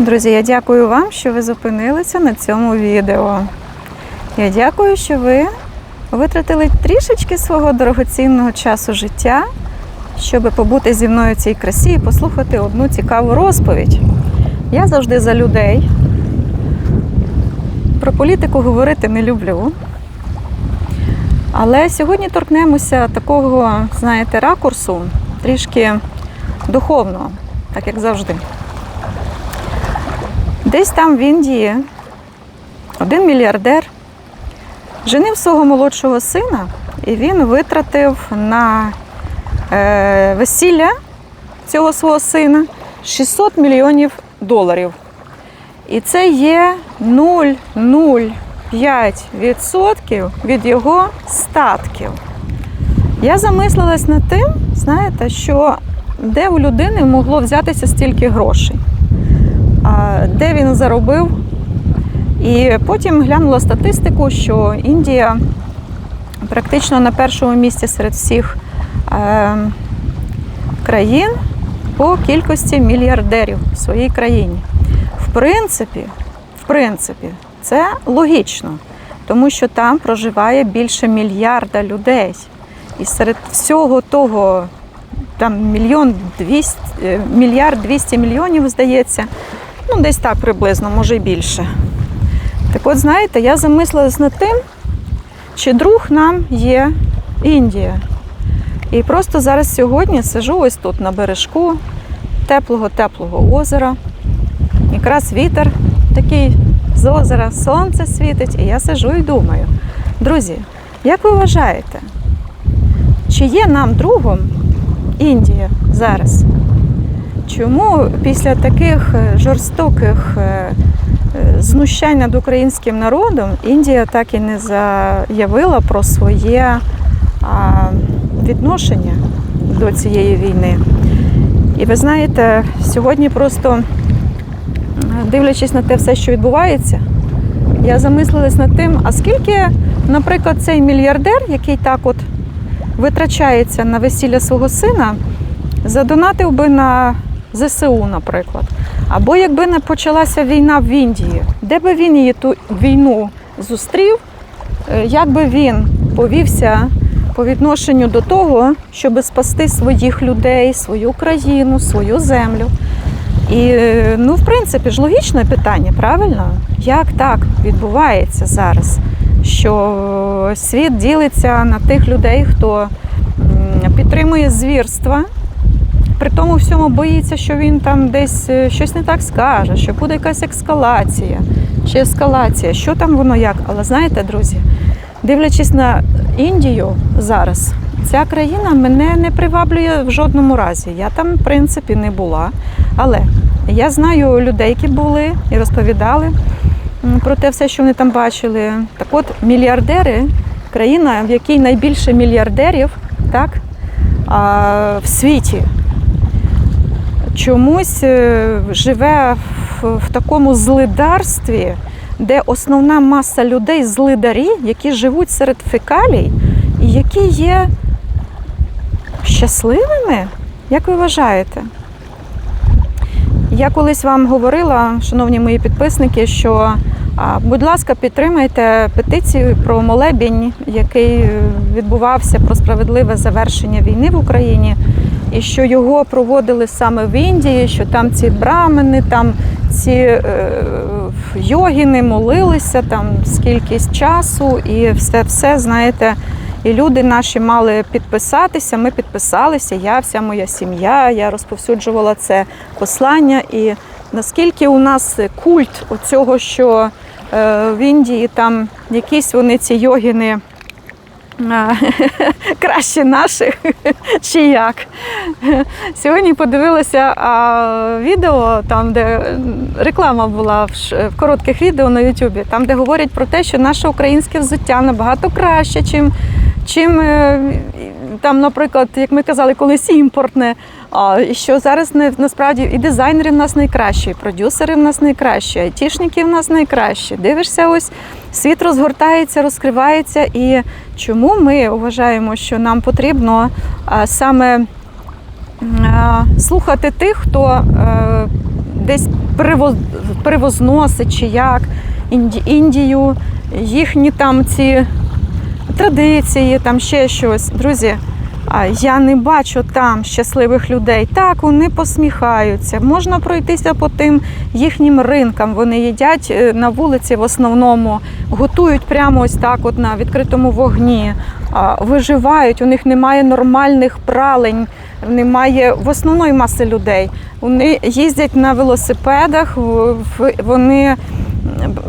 Друзі, я дякую вам, що ви зупинилися на цьому відео. Я дякую, що ви витратили трішечки свого дорогоцінного часу життя, щоб побути зі мною в цій красі і послухати одну цікаву розповідь. Я завжди за людей. Про політику говорити не люблю. Але сьогодні торкнемося такого, знаєте, ракурсу, трішки духовного, так як завжди. Десь там в Індії один мільярдер женив свого молодшого сина, і він витратив на е, весілля цього свого сина 600 мільйонів доларів. І це є 0,05% від його статків. Я замислилась над тим, знаєте, що де у людини могло взятися стільки грошей, де він заробив. І потім глянула статистику, що Індія практично на першому місці серед всіх е, країн по кількості мільярдерів в своїй країні. В принципі, в принципі, це логічно, тому що там проживає більше мільярда людей. І серед всього того, там мільйон двісті, е, мільярд двісті мільйонів, здається, ну десь так приблизно, може й більше. Так от, знаєте, я замислилась над тим, чи друг нам є Індія. І просто зараз сьогодні сижу ось тут на бережку теплого-теплого озера. Якраз вітер такий з озера, сонце світить, і я сижу і думаю. Друзі, як ви вважаєте, чи є нам другом Індія зараз? Чому після таких е, жорстоких е, е, знущань над українським народом Індія так і не заявила про своє відношення до цієї війни? І ви знаєте, сьогодні просто дивлячись на те все, що відбувається, я замислилась над тим, а скільки, наприклад, цей мільярдер, який так от витрачається на весілля свого сина, задонатив би на ЗСУ, наприклад. Або якби не почалася війна в Індії, де би він її ту війну зустрів, е, як би він повівся по відношенню до того, щоб спасти своїх людей, свою країну, свою землю. І е, ну, в принципі ж логічне питання, правильно? Як так відбувається зараз? Що світ ділиться на тих людей, хто підтримує звірства, при тому всьому боїться, що він там десь е, щось не так скаже, що буде якась ескалація чи ескалація, що там воно як. Але знаєте, друзі, дивлячись на Індію зараз, ця країна мене не приваблює в жодному разі. Я там, в принципі, не була. Але я знаю людей, які були і розповідали про те все, що вони там бачили. Так от, мільярдери, країна, в якій найбільше мільярдерів, так, в світі чомусь е, живе в, такому злидарстві, де основна маса людей злидарі, які живуть серед фекалій і які є щасливими, як ви вважаєте? Я колись вам говорила, шановні мої підписники, що будь ласка, підтримайте петицію про молебінь, який е, відбувався про справедливе завершення війни в Україні, і що його проводили саме в Індії, що там ці брамени, там ці е, йогіни молилися там скількись часу, і все, все знаєте. І люди наші мали підписатися. Ми підписалися. Я, вся моя сім'я, я розповсюджувала це послання. І наскільки у нас культ оцього, що е, в Індії там якісь вони ці йогіни краще наших, чи як. Сьогодні подивилася а, відео, там, де реклама була в, в коротких відео на Ютубі, там, де говорять про те, що наше українське взуття набагато краще, чим, чим е, там, наприклад, як ми казали, колись імпортне. А, і що зараз не, насправді і дизайнери в нас найкращі, і продюсери в нас найкращі, айтішники в нас найкращі. Дивишся, ось світ розгортається, розкривається. І чому ми вважаємо, що нам потрібно саме слухати тих, хто е, десь перевоз, перевозносить чи як Інді, Індію, їхні там ці традиції, там ще щось. Друзі, я не бачу там щасливих людей. Так, вони посміхаються. Можна пройтися по тим їхнім ринкам. Вони їдять е, на вулиці в основному, готують прямо ось так, от на відкритому вогні, виживають. У них немає нормальних пралень, немає в основної маси людей. Вони їздять на велосипедах, вони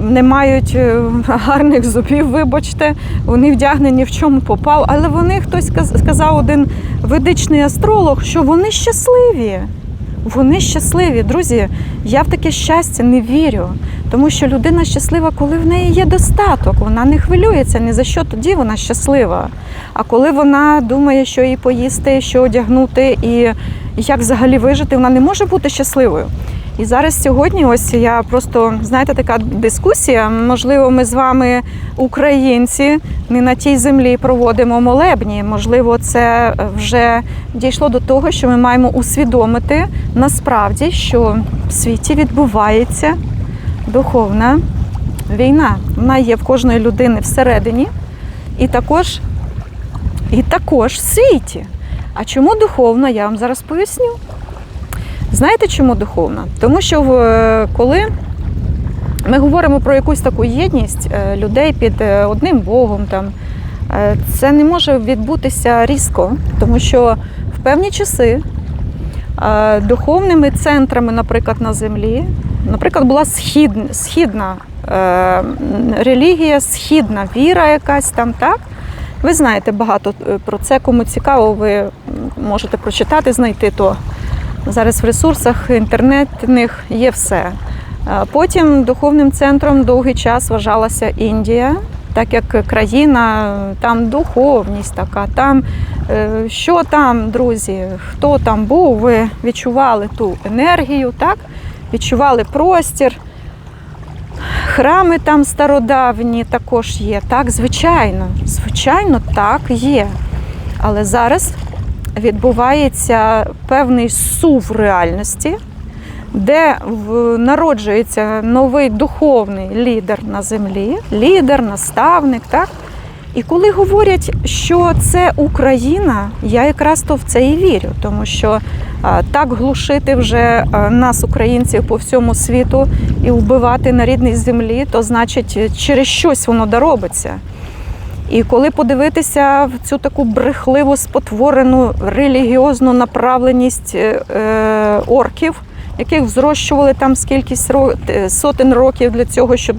не мають е, гарних зубів, вибачте, вони вдягнені в чому попав. Але вони хтось сказав один ведичний астролог, що вони щасливі. Вони щасливі, друзі. Я в таке щастя не вірю, тому що людина щаслива, коли в неї є достаток. Вона не хвилюється ні за що тоді вона щаслива. А коли вона думає, що їй поїсти, що одягнути і як взагалі вижити, вона не може бути щасливою. І зараз сьогодні, ось я просто знаєте, така дискусія. Можливо, ми з вами, українці, не на тій землі проводимо молебні. Можливо, це вже дійшло до того, що ми маємо усвідомити насправді, що в світі відбувається духовна війна. Вона є в кожної людини всередині, і також, і також в світі. А чому духовна, я вам зараз поясню. Знаєте, чому духовна? Тому що коли ми говоримо про якусь таку єдність е, людей під е, одним Богом, там, е, це не може відбутися різко, тому що в певні часи е, духовними центрами, наприклад, на землі, наприклад, була схід, східна е, релігія, східна віра якась там, так? Ви знаєте багато е, про це, кому цікаво, ви можете прочитати, знайти то. Зараз в ресурсах інтернетних є все. Потім духовним центром довгий час вважалася Індія, так як країна, там духовність така, там е, що там, друзі, хто там був, ви відчували ту енергію, так? Відчували простір. Храми там стародавні також є. Так, звичайно, звичайно, так є. Але зараз відбувається певний сув реальності, де народжується новий духовний лідер на землі, лідер, наставник. Так? І коли говорять, що це Україна, я якраз то в це і вірю, тому що так глушити вже нас, українців, по всьому світу і вбивати на рідній землі, то значить через щось воно доробиться. І коли подивитися в цю таку брехливу, спотворену релігіозну направленість е, е, орків, яких взрощували там е, сотень років для цього, щоб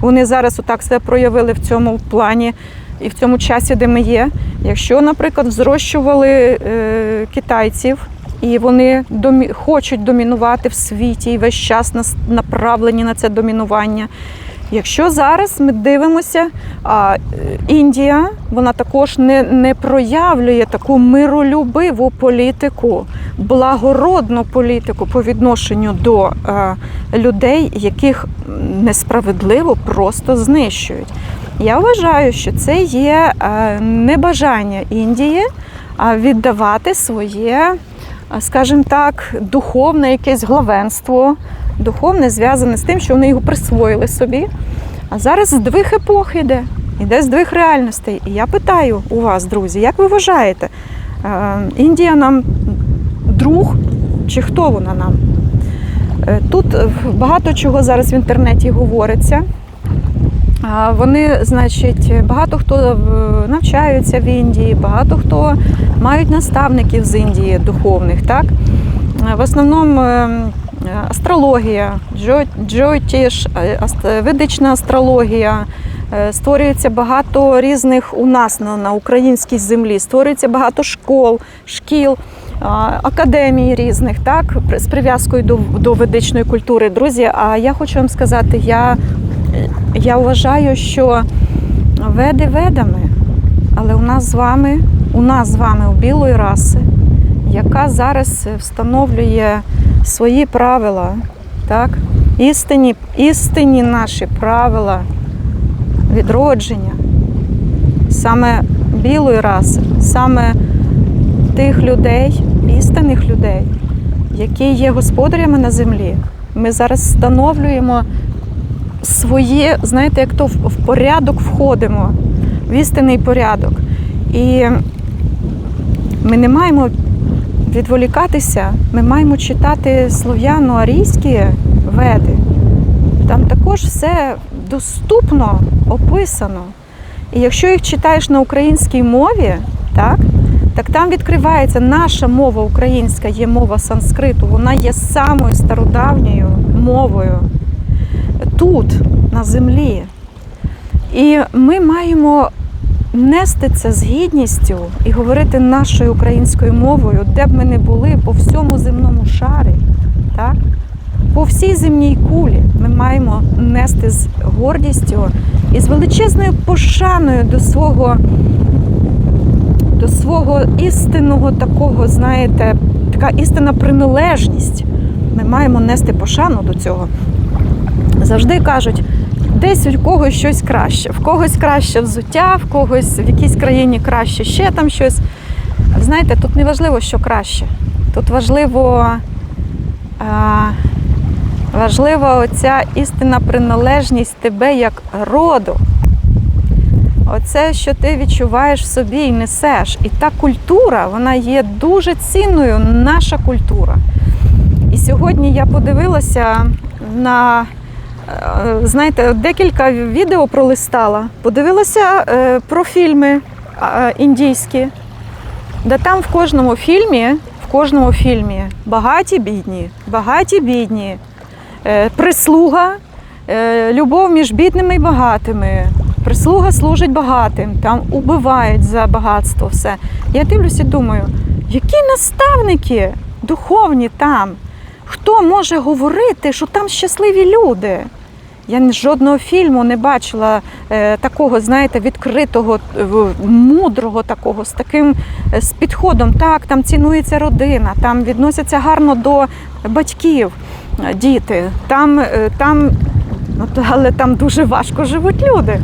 вони зараз отак себе проявили в цьому плані і в цьому часі, де ми є. Якщо, наприклад, взрощували е, китайців. І вони домі... хочуть домінувати в світі і весь час нас направлені на це домінування. Якщо зараз ми дивимося, а, е, Індія вона також не, не проявлює таку миролюбиву політику, благородну політику по відношенню до е, людей, яких несправедливо просто знищують. Я вважаю, що це є е, небажання Індії а, віддавати своє, а, скажімо так, духовне якесь главенство, духовне зв'язане з тим, що вони його присвоїли собі. А зараз здвиг епох іде, іде здвиг реальностей. І я питаю у вас, друзі, як ви вважаєте, Індія нам друг чи хто вона нам? Е, Тут багато чого зараз в інтернеті говориться. Вони, значить, багато хто навчаються в Індії, багато хто мають наставників з Індії духовних. Так? Е, В основному е, астрологія, джо- джотіш, е, ведична астрологія. Е, Створюється багато різних у нас на, українській землі, створюється багато школ, шкіл, академій різних, так, з прив'язкою до, до ведичної культури. Друзі, а я хочу вам сказати, я, я вважаю, що веди ведами, але у нас з вами, у нас з вами у білої раси, яка зараз встановлює свої правила, так? Істинні, істинні наші правила відродження, саме білої раси, саме тих людей, істинних людей, які є господарями на землі, Ми зараз встановлюємо своє, знаєте, як то в порядок входимо, в істинний порядок. І ми не маємо відволікатися, ми маємо читати слов'яно-арійські веди. Там також все доступно описано. І якщо їх читаєш на українській мові, так, так там відкривається наша мова українська, є мова санскриту, вона є самою стародавньою мовою тут, на землі. І ми маємо нести це з гідністю і говорити нашою українською мовою, де б ми не були по всьому земному шарі, так? по всій земній кулі. Ми маємо нести з гордістю і з величезною пошаною до свого, до свого істинного такого, знаєте, така істинна приналежність. Ми маємо нести пошану до цього. Завжди кажуть, десь у когось щось краще, в когось краще взуття, в когось в якійсь країні краще ще там щось. Знаєте, тут не важливо, що краще. Тут важливо, а, важлива оця істинна приналежність тебе як роду. Оце, що ти відчуваєш в собі і несеш. І та культура, вона є дуже цінною, наша культура. І сьогодні я подивилася на, знаєте, декілька відео пролистала. Подивилася е, про фільми е, індійські, де там в кожному фільмі, в кожному фільмі багаті бідні, багаті бідні, е, прислуга, е, любов між бідними і багатими. Прислуга служить багатим, там убивають за багатство все. Я дивлюся і думаю, які наставники духовні там? Хто може говорити, що там щасливі люди? Я жодного фільму не бачила е, такого, знаєте, відкритого, е, мудрого такого, з таким е, з підходом. Так, там цінується родина, там відносяться гарно до батьків діти. Там, там, ну, але там дуже важко живуть люди.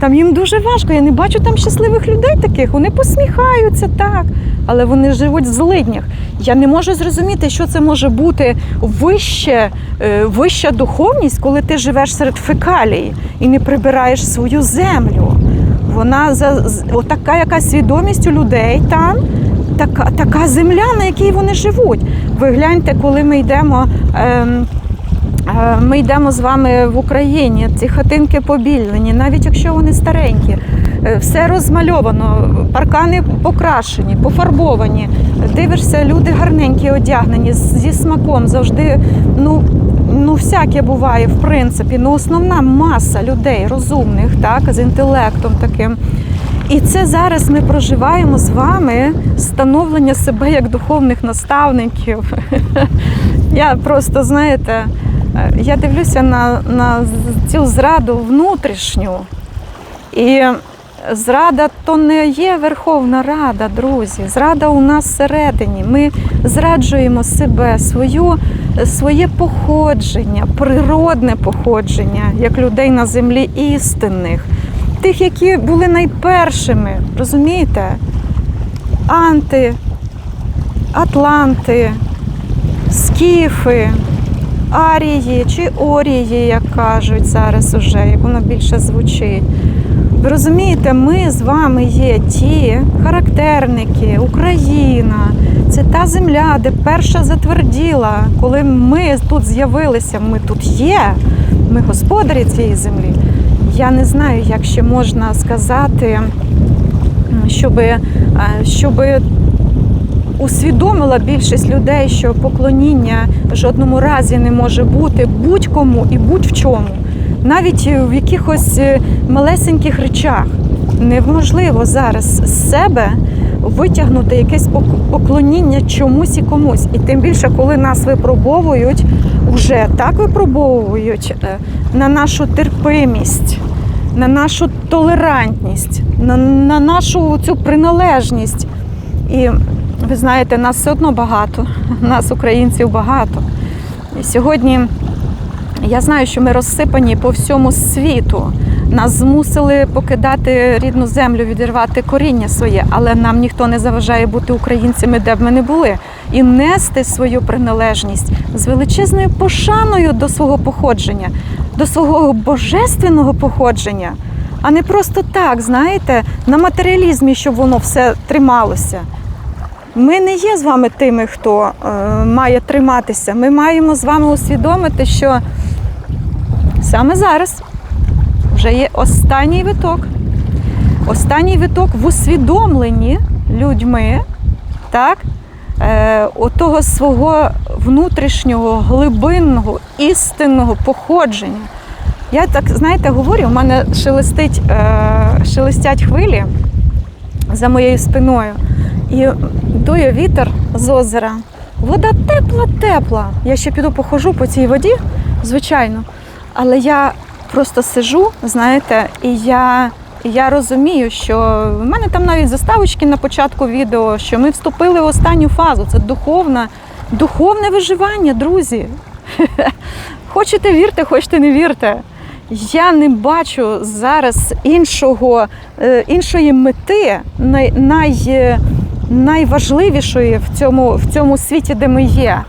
Там їм дуже важко. Я не бачу там щасливих людей таких. Вони посміхаються так, але вони живуть в злиднях. Я не можу зрозуміти, що це може бути вище, е, вища духовність, коли ти живеш серед фекалій і не прибираєш свою землю. Вона за отака якась свідомість у людей там. Така, така земля, на якій вони живуть. Ви гляньте, коли ми йдемо. Ем, Е, Ми йдемо з вами в Україні. Ці хатинки побілені, навіть якщо вони старенькі, Е, все розмальовано, паркани покрашені, пофарбовані. Дивишся, люди гарненькі, одягнені зі смаком. Завжди ну, ну всяке буває, в принципі. Ну, основна маса людей розумних, так, з інтелектом таким. І це зараз ми проживаємо з вами становлення себе як духовних наставників. Я просто, знаєте, я дивлюся на, на цю зраду внутрішню. І зрада то не є Верховна Рада, друзі. Зрада у нас всередині. Ми зраджуємо себе, свою, своє походження, природне походження, як людей на землі істинних, тих, які були найпершими, розумієте? Анти, Атланти, скіфи, арії чи орії, як кажуть зараз уже, як воно більше звучить. Ви розумієте, ми з вами є ті характерники, Україна. Це та земля, де перша затверділа. Коли ми тут з'явилися, ми тут є, ми господарі цієї землі. Я не знаю, як ще можна сказати, щоби, щоби усвідомила більшість людей, що поклоніння в жодному разі не може бути будь-кому і будь-в чому. Навіть в якихось е, малесеньких речах неможливо зараз з себе витягнути якесь поклоніння чомусь і комусь. І тим більше, коли нас випробовують, уже так випробовують е, на нашу терпимість, на нашу толерантність, на, на нашу цю приналежність. І ви знаєте, нас все одно багато, нас, українців, багато. І сьогодні я знаю, що ми розсипані по всьому світу. Нас змусили покидати рідну землю, відірвати коріння своє, але нам ніхто не заважає бути українцями, де б ми не були. і нести свою приналежність з величезною пошаною до свого походження, до свого божественного походження, а не просто так, знаєте, на матеріалізмі, щоб воно все трималося. Ми не є з вами тими, хто е, має триматися. Ми маємо з вами усвідомити, що саме зараз вже є останній виток. Останній виток в усвідомленні людьми, так, е, отого свого внутрішнього, глибинного, істинного походження. Я так, знаєте, говорю, у мене шелестить, е, шелестять хвилі за моєю спиною. І дує вітер з озера. Вода тепла, тепла. Я ще піду похожу по цій воді, звичайно. Але я просто сижу, знаєте, і я, я розумію, що в мене там навіть заставочки на початку відео, що ми вступили в останню фазу. Це духовна, духовне виживання, друзі. Хочете вірте, хочете не вірте. Я не бачу зараз іншого, е, іншої мети, най, най, е, найважливішої в цьому, в цьому світі, де ми є.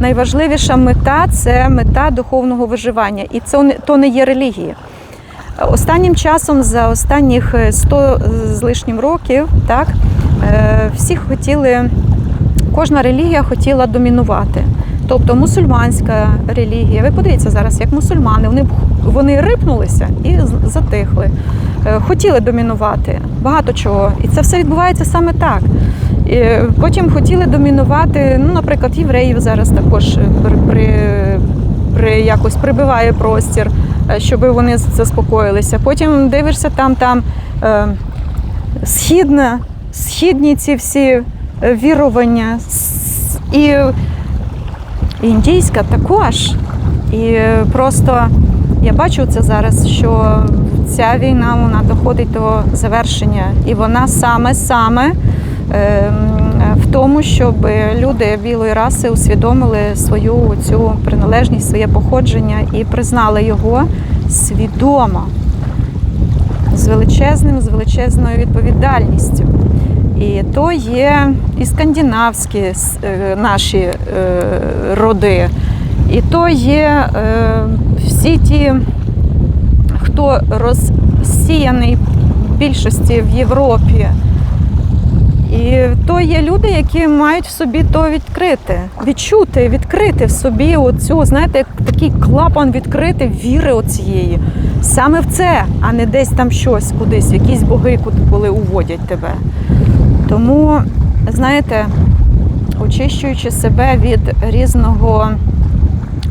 Найважливіша мета це мета духовного виживання, і це то не є релігія. Останнім часом, за останніх е, 100 з лишнім років, так, е, всі хотіли, кожна релігія хотіла домінувати. Тобто мусульманська релігія. Ви подивіться зараз, як мусульмани, вони, вони рипнулися і затихли. Е, Хотіли домінувати багато чого. І це все відбувається саме так. І потім хотіли домінувати, ну, наприклад, євреїв зараз також при, при, при якось прибиває простір, е, щоб вони заспокоїлися. Потім дивишся там, там е, східна, східні ці всі е, вірування. І індійська також. І просто я бачу це зараз, що ця війна вона доходить до завершення, і вона саме саме ем, в тому, щоб люди білої раси усвідомили свою цю приналежність, своє походження і признали його свідомо з величезним, з величезною відповідальністю. І то є і скандинавські е, наші е, роди, і то є е, всі ті, хто розсіяний в більшості в Європі. І то є люди, які мають в собі то відкрити, відчути, відкрити в собі оцю, знаєте, такий клапан відкрити віри оцієї. Саме в це, а не десь там щось кудись, якісь боги, коли уводять тебе. Тому, знаєте, очищуючи себе від різного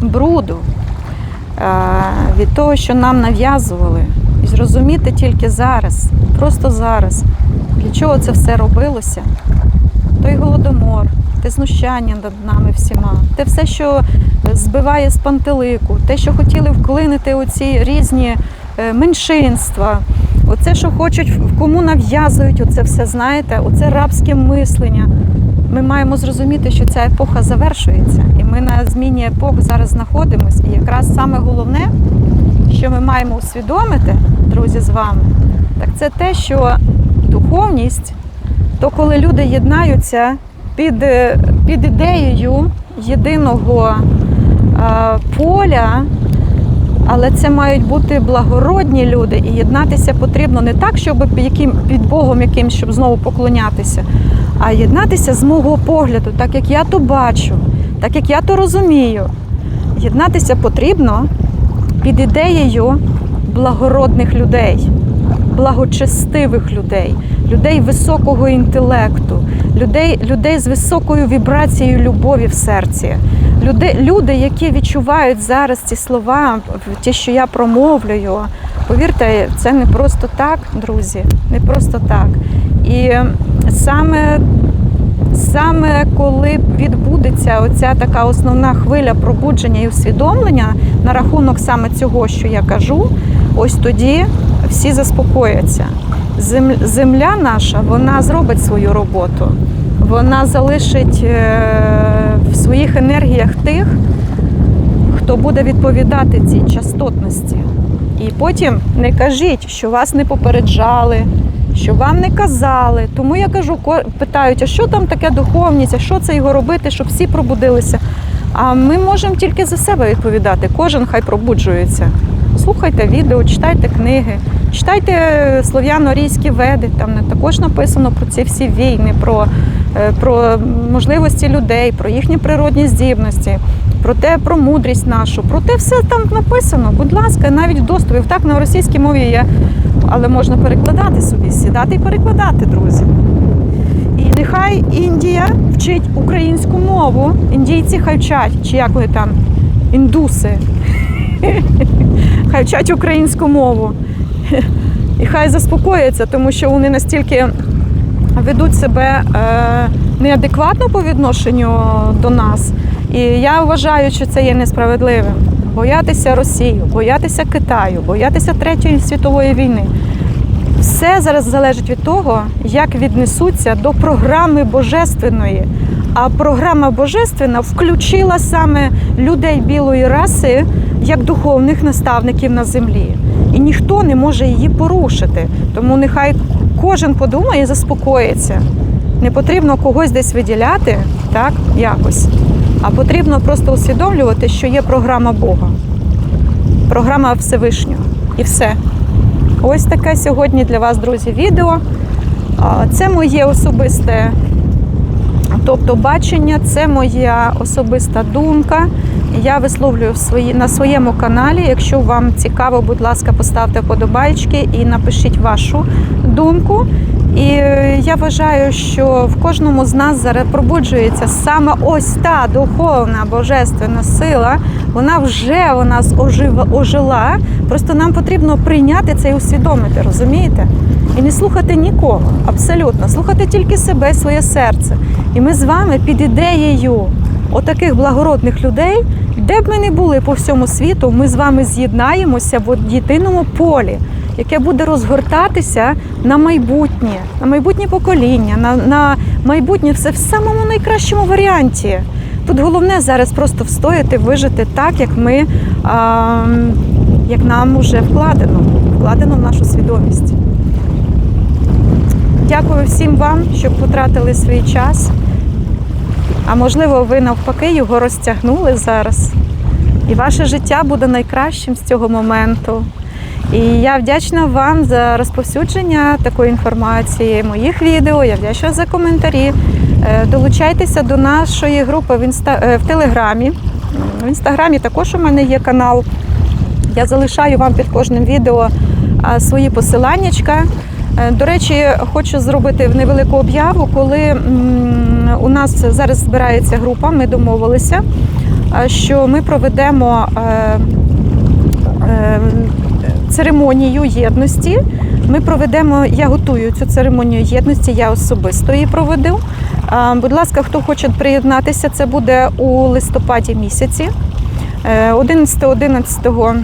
бруду, від того, що нам нав'язували, і зрозуміти тільки зараз, просто зараз, для чого це все робилося, той голодомор, те знущання над нами всіма, те все, що збиває з пантелику, те, що хотіли вклинити у ці різні е, меншинства, оце, що хочуть, кому нав'язують, оце все, знаєте, оце рабське мислення. Ми маємо зрозуміти, що ця епоха завершується, і ми на зміні епох зараз знаходимося. І якраз саме головне, що ми маємо усвідомити, друзі, з вами, так це те, що духовність, то коли люди єднаються під, е, під ідеєю єдиного е, поля, але це мають бути благородні люди, і єднатися потрібно не так, щоб яким, під Богом якимсь, щоб знову поклонятися, а єднатися з мого погляду, так як я то бачу, так як я то розумію. Єднатися потрібно під ідеєю благородних людей, благочестивих людей, людей високого інтелекту, людей, людей з високою вібрацією любові в серці. Люди, люди, які відчувають зараз ці слова, ті, що я промовлюю, повірте, це не просто так, друзі, не просто так. І саме Саме коли відбудеться оця така основна хвиля пробудження і усвідомлення на рахунок саме цього, що я кажу, ось тоді всі заспокояться. Земля наша вона зробить свою роботу, вона залишить е, в своїх енергіях тих, хто буде відповідати цій частотності. І потім не кажіть, що вас не попереджали, що вам не казали. Тому я кажу, питають, а що там таке духовність, а що це його робити, щоб всі пробудилися. А ми можемо тільки за себе відповідати. Кожен хай пробуджується. Слухайте відео, читайте книги, читайте слов'яно-арійські веди. Там також написано про ці всі війни, про, е, про можливості людей, про їхні природні здібності, про те, про мудрість нашу. Про те все там написано. Будь ласка, навіть в доступі. Так на російській мові є, але можна перекладати собі, сідати і перекладати, друзі. І нехай Індія вчить українську мову. Індійці хай вчать, чи як вони там, індуси. Хай вчать українську мову. І хай заспокояться, тому що вони настільки ведуть себе е, неадекватно по відношенню до нас. І я вважаю, що це є несправедливим. Боятися Росію, боятися Китаю, боятися Третьої світової війни. Все зараз залежить від того, як віднесуться до програми божественної. А програма божественна включила саме людей білої раси як духовних наставників на землі. Ніхто не може її порушити. Тому нехай кожен подумає і заспокоїться. Не потрібно когось десь виділяти, так, якось. А потрібно просто усвідомлювати, що є програма Бога, програма Всевишнього. І все. Ось таке сьогодні для вас, друзі, відео. Це моє особисте, тобто бачення, це моя особиста думка. Я висловлюю на своєму каналі. Якщо вам цікаво, будь ласка, поставте вподобайки і напишіть вашу думку. І е, я вважаю, що в кожному з нас зараз пробуджується саме ось та духовна божественна сила. Вона вже у нас ожива, ожила. Просто нам потрібно прийняти це і усвідомити, розумієте? І не слухати нікого, абсолютно, слухати тільки себе, своє серце. І ми з вами під ідеєю отаких благородних людей, де б ми не були по всьому світу, ми з вами з'єднаємося в єдиному полі, яке буде розгортатися на майбутнє, на майбутнє покоління, на, на майбутнє все в самому найкращому варіанті. Тут головне зараз просто встояти, вижити так, як ми, а, як нам вже вкладено, вкладено в нашу свідомість. Дякую всім вам, що потратили свій час. А можливо, ви навпаки його розтягнули зараз. І ваше життя буде найкращим з цього моменту. І я вдячна вам за розповсюдження такої інформації, моїх відео. Я вдячна за коментарі. Е, Долучайтеся до нашої групи в, інста... е, в Телеграмі. В інстаграмі також у мене є канал. Я залишаю вам під кожним відео свої посиланнячка. Е, До речі, хочу зробити невелику об'яву, коли у нас зараз збирається група, ми домовилися, що ми проведемо е, е, церемонію єдності. Ми проведемо, я готую цю церемонію єдності, я особисто її проведу. Будь ласка, хто хоче приєднатися, це буде у листопаді місяці. Е, 11-11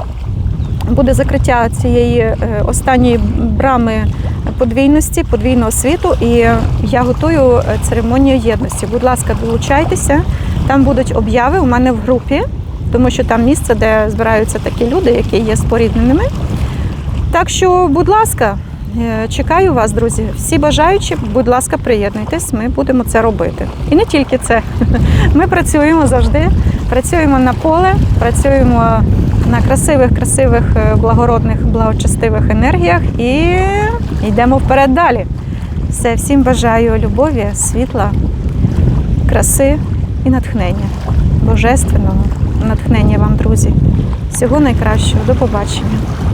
буде закриття цієї е, останньої брами подвійності, подвійного світу. І я готую е, церемонію єдності. Будь ласка, долучайтеся. Там будуть обяви у мене в групі, тому що там місце, де збираються такі люди, які є спорідненими. Так що, будь ласка, е, чекаю вас, друзі. Всі бажаючі, будь ласка, приєднуйтесь, ми будемо це робити. І не тільки це. Ми працюємо завжди, працюємо на поле, працюємо на красивих, красивих, е, благородних, благочестивих енергіях і йдемо вперед далі. Все, всім бажаю любові, світла, краси і натхнення. Божественного натхнення вам, друзі. Всього найкращого. До побачення.